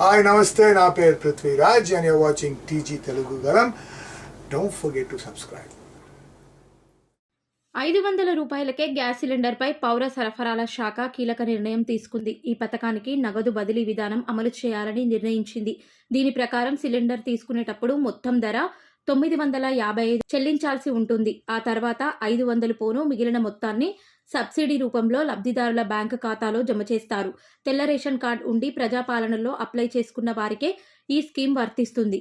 Hi నమస్తే నా పేరు Prithviraj and your watching TG Telugu గలం డోంట్ ఫర్గెట్ టు సబ్స్క్రైబ్ ఐదు వందల రూపాయలకే గ్యాస్ సిలిండర్పై పౌర సరఫరాల శాఖ కీలక నిర్ణయం తీసుకుంది. ఈ పథకానికి నగదు బదిలీ విధానం అమలు చేయాలని నిర్ణయించింది. దీని ప్రకారం సిలిండర్ తీసుకునేటప్పుడు మొత్తం ధర తొమ్మిది వందల యాభై ఐదు చెల్లించాల్సి ఉంటుంది. ఆ తర్వాత ఐదు వందలు పోను మిగిలిన మొత్తాన్ని సబ్సిడీ రూపంలో లబ్ధిదారుల బ్యాంకు ఖాతాలో జమ చేస్తారు. తెల్ల రేషన్ కార్డు ఉండి ప్రజాపాలనలో అప్లై చేసుకున్న వారికే ఈ స్కీమ్ వర్తిస్తుంది.